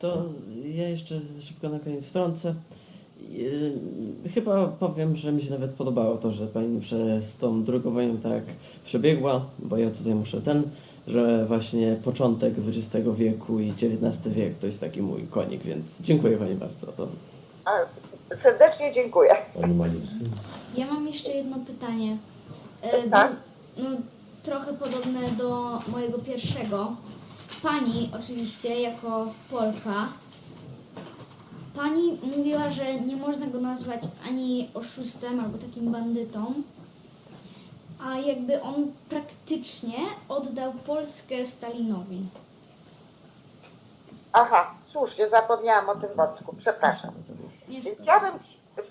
To ja jeszcze szybko na koniec wtrącę. Yy, Chyba powiem, że mi się nawet podobało to, że pani przez tą drugą wojnę tak przebiegła, bo ja tutaj muszę ten, że właśnie początek XX wieku i XIX wiek to jest taki mój konik, więc dziękuję pani bardzo. To A, serdecznie dziękuję. Pani. Ja mam jeszcze jedno pytanie. E, Tak? No, trochę podobne do mojego pierwszego. Pani oczywiście jako Polka, pani mówiła, że nie można go nazwać ani oszustem albo takim bandytą, a jakby on praktycznie oddał Polskę Stalinowi. Aha, słusznie, zapomniałam o tym wątku, przepraszam. Nie ja bym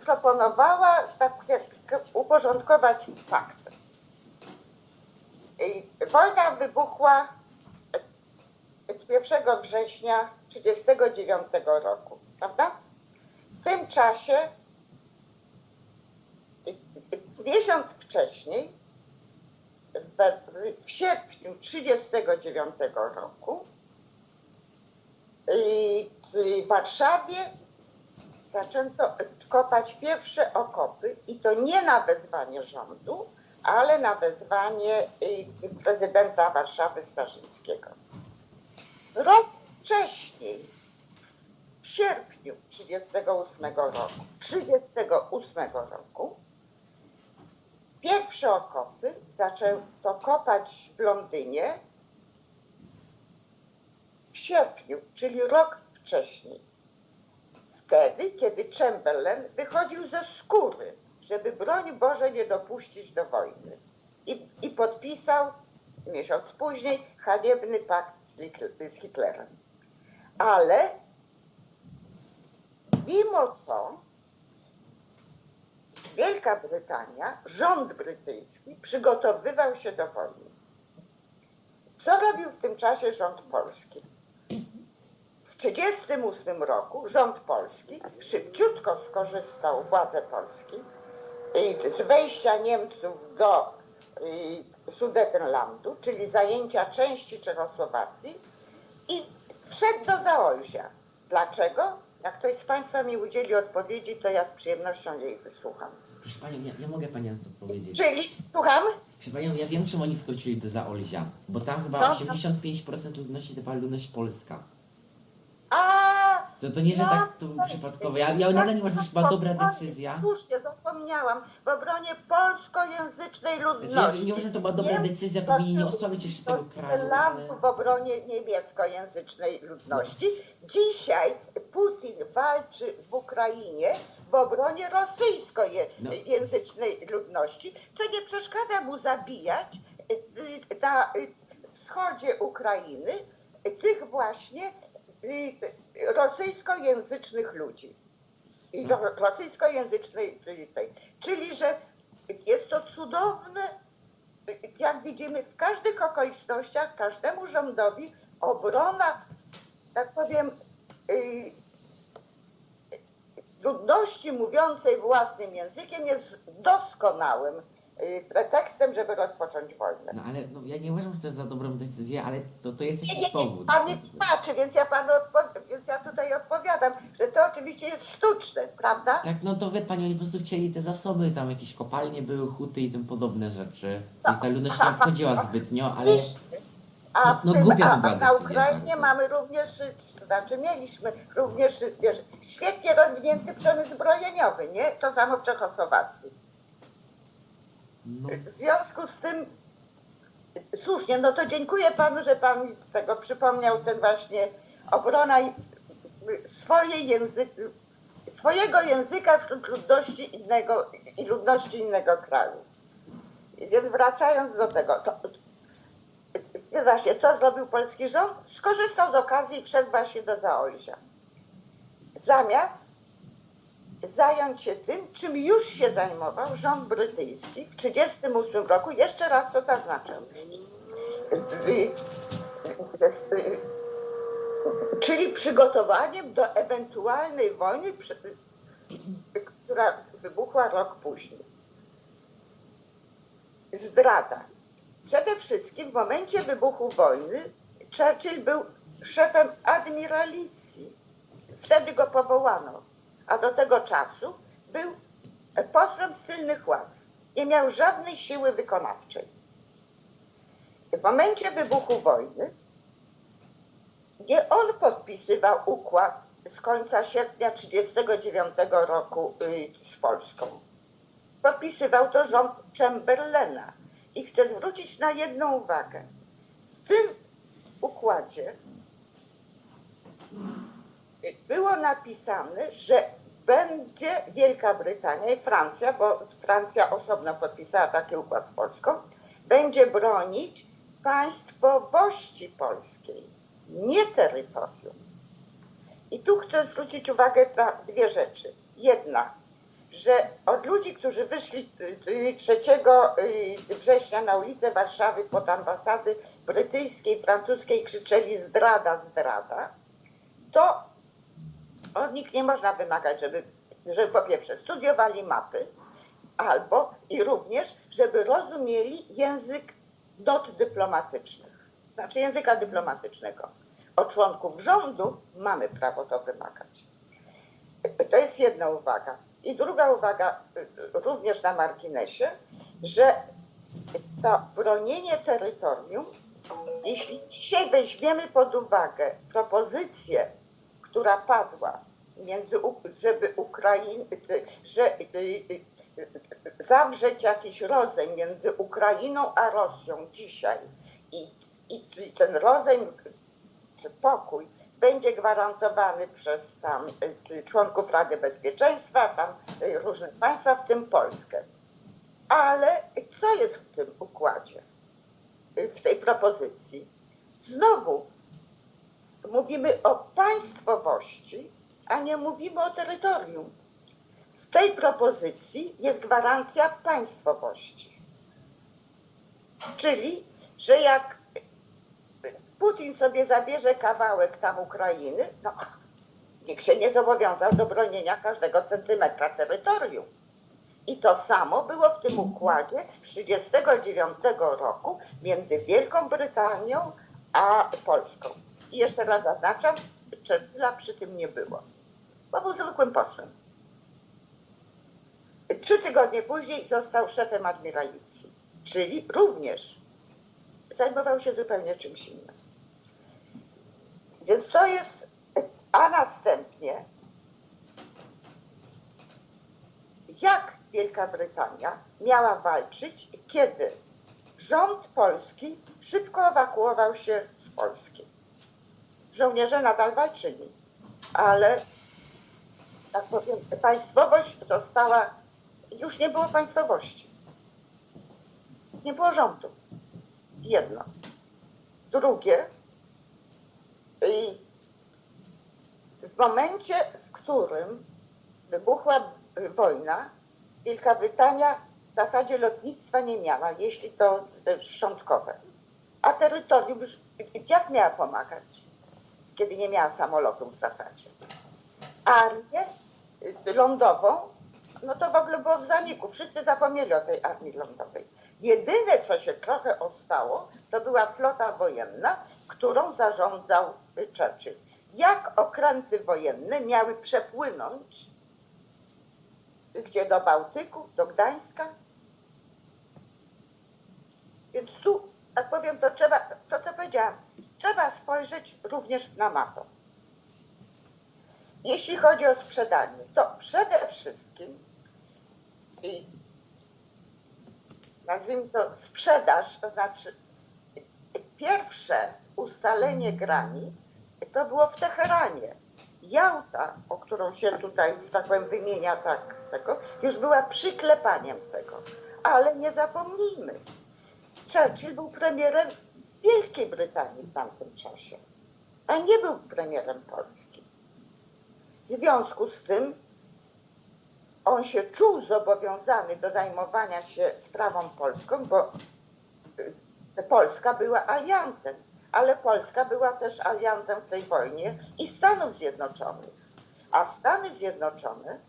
proponowała tak uporządkować fakty. Wojna wybuchła 1 września 1939 roku, prawda? W tym czasie, miesiąc wcześniej, w sierpniu 1939 roku, w Warszawie zaczęto kopać pierwsze okopy i to nie na wezwanie rządu, ale na wezwanie y, prezydenta Warszawy Starzyńskiego. Rok wcześniej, w sierpniu 1938 roku, 38 roku, pierwsze okopy zaczęto kopać w Londynie w sierpniu, czyli rok wcześniej. Wtedy, kiedy Chamberlain wychodził ze skóry, żeby broń Boże nie dopuścić do wojny. I, i podpisał miesiąc później haniebny pakt z, Hitler- z Hitlerem. Ale mimo to Wielka Brytania, rząd brytyjski przygotowywał się do wojny. Co robił w tym czasie rząd polski? W 1938 roku rząd polski szybciutko skorzystał, władze Polski, z wejścia Niemców do Sudetenlandu, czyli zajęcia części Czechosłowacji i wszedł do Zaolzia. Dlaczego? Jak ktoś z Państwa mi udzieli odpowiedzi, to ja z przyjemnością jej wysłucham. Proszę Panią, ja, ja mogę Pani na to powiedzieć. Czyli, słucham? Proszę Panią, ja wiem, czym oni wkroczyli do Zaolzia, bo tam chyba No, 85% ludności to była ludność polska. To, to nie, że tak to było przypadkowo. Ja, ja nadal nie uważam, że to była dobra decyzja. Słusznie, zapomniałam. W obronie polskojęzycznej Znaczy, ludności. ja nie uważam, że to była dobra decyzja, powinni osłabić jeszcze tego kraju. Ale... w obronie niemieckojęzycznej ludności. Dzisiaj Putin walczy w Ukrainie w obronie rosyjskojęzycznej ludności, co nie przeszkadza mu zabijać y, y, na wschodzie Ukrainy tych właśnie rosyjskojęzycznych ludzi. I No. ro- rosyjskojęzycznej, czyli że jest to cudowne jak widzimy, w każdych okolicznościach każdemu rządowi obrona, tak powiem, y, ludności mówiącej własnym językiem jest doskonałym pretekstem, żeby rozpocząć wojnę. No ale no, ja nie uważam, że to jest za dobrą decyzję, ale to, to jest jakiś powód. pan nie tłumaczy, więc ja panu więc ja tutaj odpowiadam, że to oczywiście jest sztuczne, prawda? Tak, no to wie Pani, oni po prostu chcieli te zasoby, tam jakieś kopalnie były, huty i tym podobne rzeczy. I ta ludność nie obchodziła zbytnio, ale... A, No- no tym, głupia a, na Ukrainie mamy również, y, to znaczy mieliśmy również y, wiesz, świetnie rozwinięty przemysł zbrojeniowy, nie? To samo w Czechosłowacji. No, W związku z tym słusznie, no to dziękuję panu, że pan mi tego przypomniał, ten właśnie obrona swojej swojego języka wśród ludności innego i ludności innego kraju. Więc wracając do tego, to, nie właśnie, co zrobił polski rząd? Skorzystał z okazji i przezwał się do Zaolzia. Zamiast zająć się tym, czym już się zajmował rząd brytyjski w 1938 roku, jeszcze raz to zaznaczę, Y, y, czyli przygotowaniem do ewentualnej wojny, która wybuchła rok później. Zdrada. Przede wszystkim w momencie wybuchu wojny Churchill był szefem admiralicji wtedy go powołano, a do tego czasu był posłem z tylnych ław. Nie miał żadnej siły wykonawczej. W momencie wybuchu wojny nie on podpisywał układ z końca sierpnia 1939 roku y, z Polską. Podpisywał to rząd Chamberlaina. I chcę zwrócić na jedną uwagę. W tym układzie było napisane, że będzie Wielka Brytania i Francja, bo Francja osobno podpisała taki układ z Polską, będzie bronić państwowości polskiej, nie terytorium. I tu chcę zwrócić uwagę na dwie rzeczy. Jedna, że od ludzi, którzy wyszli y, y, 3 y, września na ulicę Warszawy pod ambasady brytyjskiej, francuskiej krzyczeli zdrada, zdrada, to od nich nie można wymagać, żeby, żeby po pierwsze studiowali mapy, albo i również, żeby rozumieli język not dyplomatycznych, znaczy języka dyplomatycznego. Od członków rządu mamy prawo to wymagać. To jest jedna uwaga. I druga uwaga, y, również na marginesie, że to bronienie terytorium, jeśli dzisiaj weźmiemy pod uwagę propozycję, która padła, między, żeby Ukrain, y, że y, y, zawrzeć jakiś rodzaj między Ukrainą a Rosją dzisiaj i, i ten rodzaj, pokój będzie gwarantowany przez tam członków Rady Bezpieczeństwa, tam różne państwa, w tym Polskę. Ale co jest w tym układzie, w tej propozycji? Znowu mówimy o państwowości, a nie mówimy o terytorium. W tej propozycji jest gwarancja państwowości. Czyli, że jak Putin sobie zabierze kawałek tam Ukrainy, no nikt się nie zobowiązał do bronienia każdego centymetra terytorium. I to samo było w tym układzie z 1939 roku między Wielką Brytanią a Polską. I jeszcze raz zaznaczam, Churchilla przy tym nie było, bo był zwykłym posłem. Trzy tygodnie później został szefem admiralicji, czyli również zajmował się zupełnie czymś innym. Więc to jest, a następnie jak Wielka Brytania miała walczyć, kiedy rząd polski szybko ewakuował się z Polski. Żołnierze nadal walczyli, ale tak powiem, państwowość została, już nie było państwowości. Nie było rządu. Jedno. Drugie, i w momencie, w którym wybuchła wojna, Wielka Brytania w zasadzie lotnictwa nie miała, jeśli to te szczątkowe. A terytorium już jak miała pomagać, kiedy nie miała samolotów w zasadzie? Armię y, lądową, no to w ogóle było w zaniku. Wszyscy zapomnieli o tej armii lądowej. Jedyne, co się trochę ostało, to była flota wojenna, którą zarządzał y, Churchill. Jak okręty wojenne miały przepłynąć gdzie do Bałtyku, do Gdańska. Więc tu, tak powiem, to trzeba, to co powiedziałam, trzeba spojrzeć również na mapę. Jeśli chodzi o sprzedanie, to przede wszystkim i nazwijmy to sprzedaż, to znaczy pierwsze ustalenie granic to było w Teheranie. Jałta, o którą się tutaj, tak powiem, wymienia tak tego, już była przyklepaniem tego. Ale nie zapomnijmy, Churchill był premierem Wielkiej Brytanii w tamtym czasie, a nie był premierem Polski. W związku z tym on się czuł zobowiązany do zajmowania się sprawą polską, bo y, Polska była aliantem, ale Polska była też aliantem w tej wojnie i Stanów Zjednoczonych. A Stany Zjednoczone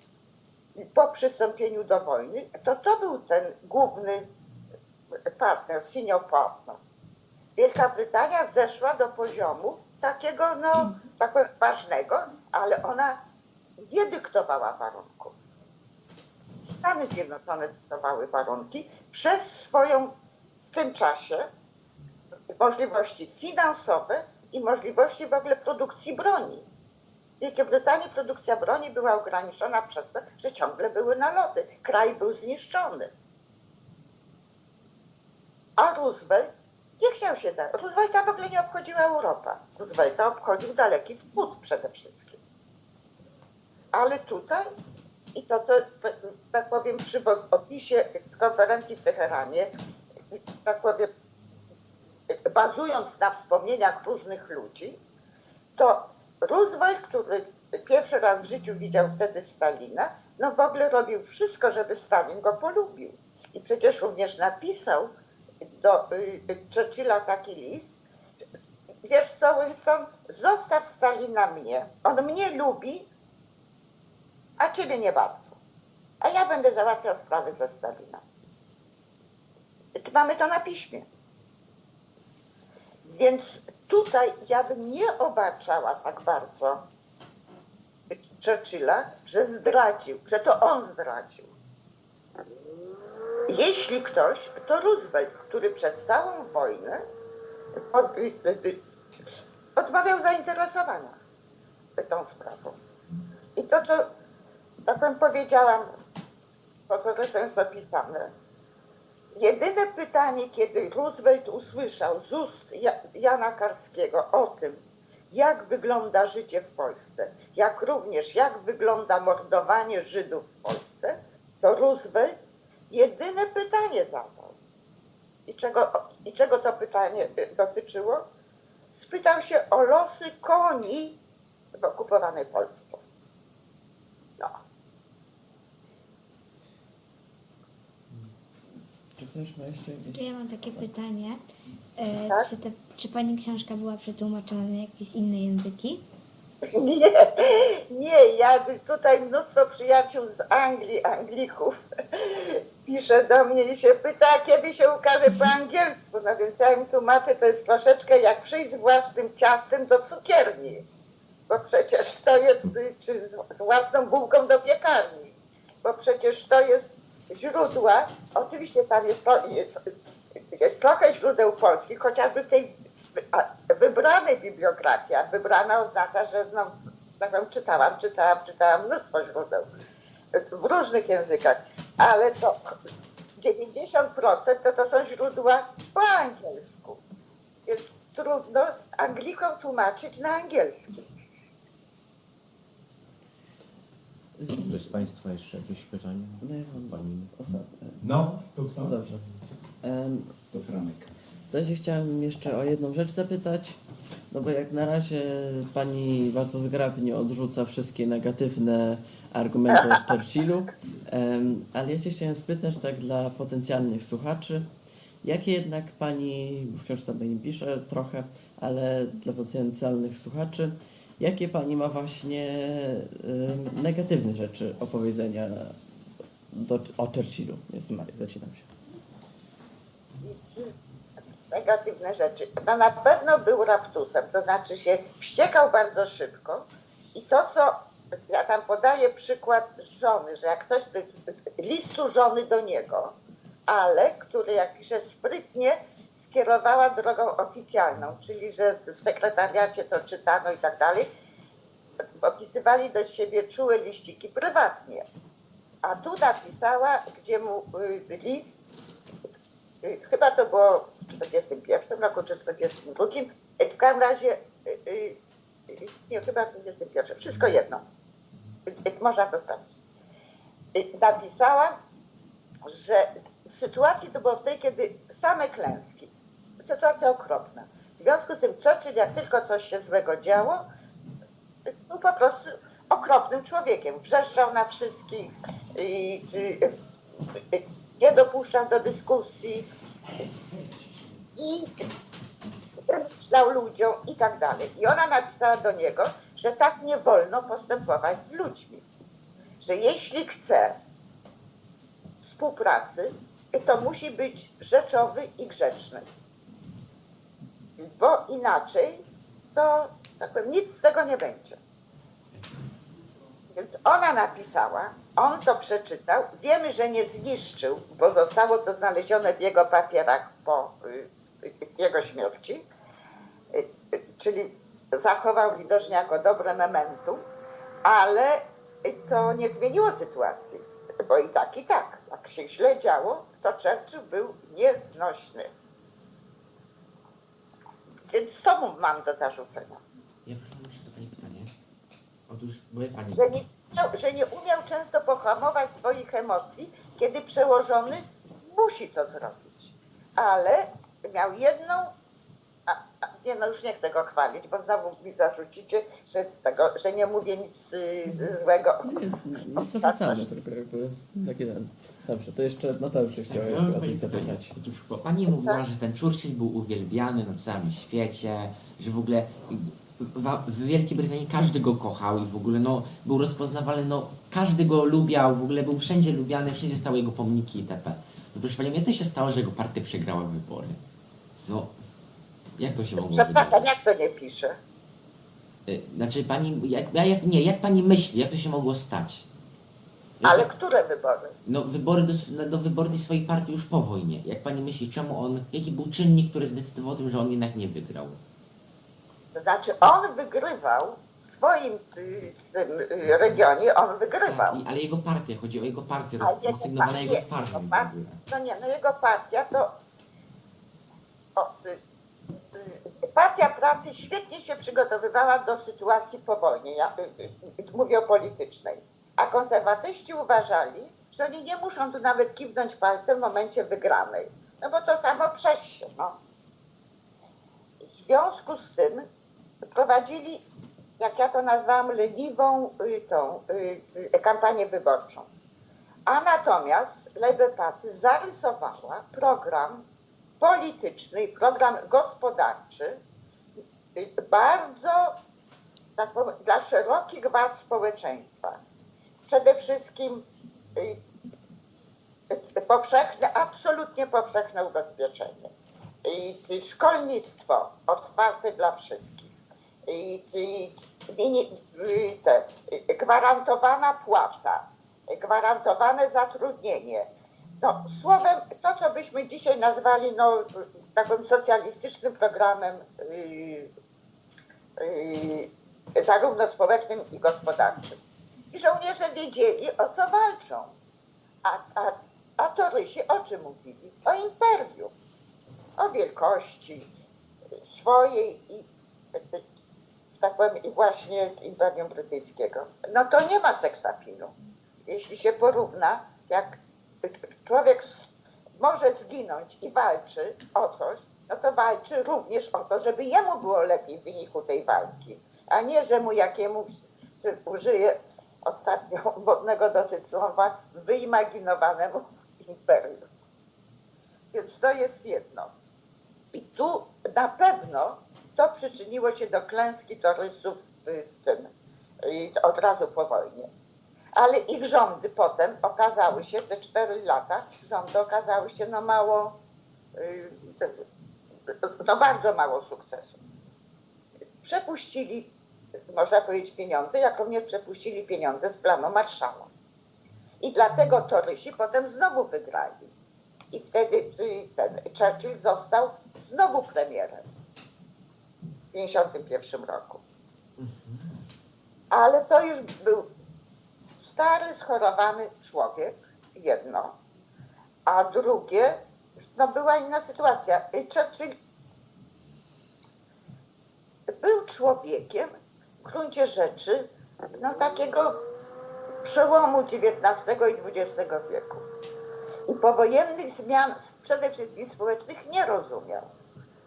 po przystąpieniu do wojny, to to był ten główny partner, senior partner. Wielka Brytania zeszła do poziomu takiego, no, tak powiem, ważnego, ale ona nie dyktowała warunków. Stany Zjednoczone dyktowały warunki przez swoją w tym czasie możliwości finansowe i możliwości w ogóle produkcji broni. W Wielkiej Brytanii produkcja broni była ograniczona przez to, że ciągle były naloty. Kraj był zniszczony. A Roosevelt nie chciał się dać. Roosevelta w ogóle nie obchodziła Europa. Roosevelta obchodził daleki wschód przede wszystkim. Ale tutaj, i to, to, tak powiem, przy opisie konferencji w Teheranie, tak powiem, bazując na wspomnieniach różnych ludzi, to Roosevelt, który pierwszy raz w życiu widział wtedy Stalina, no w ogóle robił wszystko, żeby Stalin go polubił. I przecież również napisał do y, y, Churchilla taki list, wiesz co Winston, zostaw Stalina mnie, on mnie lubi, a ciebie nie bardzo. A ja będę załatwiał sprawy ze Stalina. Mamy to na piśmie. Więc tutaj ja bym nie obarczała tak bardzo Churchilla, że zdradził, że to on zdradził. Jeśli ktoś, to Roosevelt, który przez całą wojnę od, odmawiał zainteresowania tą sprawą. I to, co bym powiedziałam, to, co zresztą jest opisane, Jedyne pytanie, kiedy Roosevelt usłyszał z ust Ja- Jana Karskiego o tym, jak wygląda życie w Polsce, jak również jak wygląda mordowanie Żydów w Polsce, to Roosevelt jedyne pytanie zadał. I czego, I czego to pytanie dotyczyło? Spytał się o losy koni w okupowanej Polsce. No. Czy ktoś ma jeszcze jakieś... To ja mam takie pytanie. E, Tak? czy, te, czy Pani książka była przetłumaczona na jakieś inne języki? Nie, nie, ja tutaj mnóstwo przyjaciół z Anglii, Anglików pisze do mnie i się pyta, kiedy się ukaże po angielsku. No więc ja im tłumaczę, to jest troszeczkę jak przyjść z własnym ciastem do cukierni. Bo przecież to jest, czy z, z własną bułką do piekarni. Bo przecież to jest źródła, oczywiście tam jest, jest, jest trochę źródeł polskich, chociażby w tej wybranej bibliografii, a wybrana oznacza, że no, tak powiem, czytałam, czytałam, czytałam mnóstwo źródeł w różnych językach, ale to 90% to, to są źródła po angielsku. Więc trudno Anglikom tłumaczyć na angielski. Czy z Państwa jeszcze jakieś pytania? No ja mam Pani. ostatnie. No, to kto? No dobrze. Em, To Franek. To ja się chciałem jeszcze o jedną rzecz zapytać, no bo jak na razie pani bardzo zgrabnie odrzuca wszystkie negatywne argumenty o Churchillu, em, ale ja się chciałem spytać tak dla potencjalnych słuchaczy, jakie jednak pani, w książce pani pisze trochę, ale dla potencjalnych słuchaczy, jakie pani ma właśnie em, negatywne rzeczy o powiedzenia do, o Churchillu? Jest Maria, zaczynam się. negatywne rzeczy. No na pewno był raptusem, to znaczy się wściekał bardzo szybko i to, co ja tam podaję przykład żony, że jak ktoś listu żony do niego, ale który jak pisze sprytnie skierowała drogą oficjalną, czyli że w sekretariacie to czytano i tak dalej, opisywali do siebie czułe liściki prywatnie. A tu napisała, gdzie mu y, list Y, chyba to było w 41 roku czy 42, w każdym razie, y, nie, chyba w 21, wszystko jedno, można to sprawdzić. Napisała, że w sytuacji to było wtedy, kiedy same klęski, sytuacja okropna. W związku z tym Churchill, jak tylko coś się złego działo, był po prostu okropnym człowiekiem. Wrzeszczał na wszystkich, i, y, nie dopuszczał do dyskusji i myślał ludziom i tak dalej. I ona napisała do niego, że tak nie wolno postępować z ludźmi. Że jeśli chce współpracy, to musi być rzeczowy i grzeczny. Bo inaczej to tak powiem, nic z tego nie będzie. Więc ona napisała, on to przeczytał. Wiemy, że nie zniszczył, bo zostało to znalezione w jego papierach po y, jego śmierci. Czyli zachował widocznie jako dobre memento, ale to nie zmieniło sytuacji. Bo i tak, i tak, jak się źle działo, to Churchill był nieznośny. Więc to mu mam do zarzucenia. Ja proszę jeszcze do Pani pytanie. Otóż, bo ja Pani... że nie, umiał- że nie umiał często pohamować swoich emocji, kiedy przełożony musi to zrobić. Ale miał jedną, a, a, nie no już nie chcę go chwalić, bo znowu mi zarzucicie, że, tego, że nie mówię nic y, złego. Nie, nie zarzucamy, tylko jakby taki ten. Dobrze, to jeszcze Mateusz chciał Ja o coś zapytać. Otóż bo Pani mówiła, że ten Churchill był uwielbiany na całym świecie, że w ogóle w, Wielkiej Brytanii każdy go kochał i w ogóle no, był rozpoznawalny, no każdy go lubiał, w ogóle był wszędzie lubiany, wszędzie stały jego pomniki itp. No proszę Pani, mnie też się stało, że jego partia przegrała wybory. No, jak to się mogło Przepraszam, wydarzyć? jak to nie pisze? Y, Znaczy Pani, jak, ja- jak, nie, jak Pani myśli, jak to się mogło stać? Ale które wybory? No, wybory do, do wyboru tej swojej partii już po wojnie. Jak pani myśli, czemu on, jaki był czynnik, który zdecydował o tym, że on jednak nie wygrał? To znaczy on wygrywał w swoim y, tym, y, regionie, on wygrywał. I, ale jego partia, chodzi o jego partię, A jego rozsygnowana partię, jego twarzą w ogóle. No nie, no jego partia to. O, y, y, partia Pracy świetnie się przygotowywała do sytuacji po wojnie. Ja y, y, mówię o politycznej. A konserwatyści uważali, że oni nie muszą tu nawet kiwnąć palcem w momencie wygranej. No bo to samo przez. No. W związku z tym prowadzili, jak ja to nazwałam, leniwą y, tą y, y, kampanię wyborczą. A natomiast Labour Party zarysowała program polityczny program gospodarczy bardzo tak powiem, dla szerokich warstw społeczeństwa. Przede wszystkim y, powszechne, absolutnie powszechne ubezpieczenie. I szkolnictwo otwarte dla wszystkich. I, i, i, te, gwarantowana płaca, y, gwarantowane zatrudnienie. No, słowem, to co byśmy dzisiaj nazwali no, takim socjalistycznym programem y, y, zarówno społecznym i gospodarczym. I żołnierze wiedzieli, o co walczą. A, a, a torysi o czym mówili? O imperium, o wielkości swojej i tak powiem, właśnie Imperium Brytyjskiego. No to nie ma seksapilu. Jeśli się porówna, jak człowiek może zginąć i walczy o coś, no to walczy również o to, żeby jemu było lepiej w wyniku tej walki, a nie, że mu jakiemuś, że użyję ostatnio modnego dosyć słowa, wyimaginowanemu imperium. Więc to jest jedno. I tu na pewno to przyczyniło się do klęski torysów w tym, od razu po wojnie. Ale ich rządy potem okazały się, te cztery lata, rządy okazały się no mało, y, no bardzo mało sukcesu. Przepuścili, można powiedzieć, pieniądze, jak również przepuścili pieniądze z planu Marszała. I dlatego torysi potem znowu wygrali. I wtedy ten Churchill został znowu premierem w 1951 roku. Ale to już był stary, schorowany człowiek, jedno. A drugie, no była inna sytuacja. Churchill był człowiekiem w gruncie rzeczy no takiego przełomu XIX i XX wieku. I powojennych zmian przede wszystkim społecznych nie rozumiał.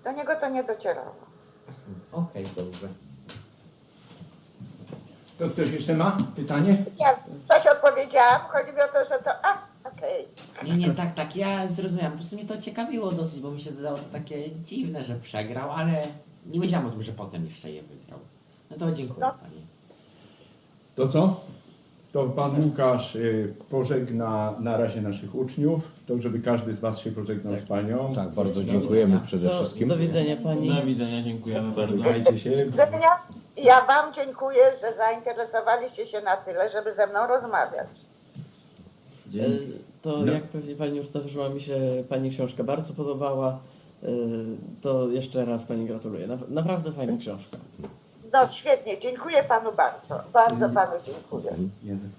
Do niego to nie docierało. Okej, dobrze. To ktoś jeszcze ma pytanie? Ja coś odpowiedziałam, chodzi mi o to, że to, a, okej. Nie, nie, tak, tak, ja zrozumiałam. Po prostu mnie to ciekawiło dosyć, bo mi się wydało to takie dziwne, że przegrał, ale nie wiedziałam o tym, że potem jeszcze je wygrał. No to dziękuję No. Pani. To co? To pan Łukasz y, pożegna na razie naszych uczniów, to żeby każdy z was się pożegnał z panią. Tak, bardzo dziękujemy przede Do, wszystkim. do widzenia pani. Do widzenia, dziękujemy bardzo. Pożegnajcie się. Do widzenia Ja Wam dziękuję, że zainteresowaliście się na tyle, żeby ze mną rozmawiać. E, Dzięki. To No. jak pewnie Pani już zauważyła, mi się Pani książka bardzo podobała. E, To jeszcze raz Pani gratuluję. Nap- Naprawdę fajna książka. No świetnie, dziękuję Panu bardzo. Bardzo Panu dziękuję. Język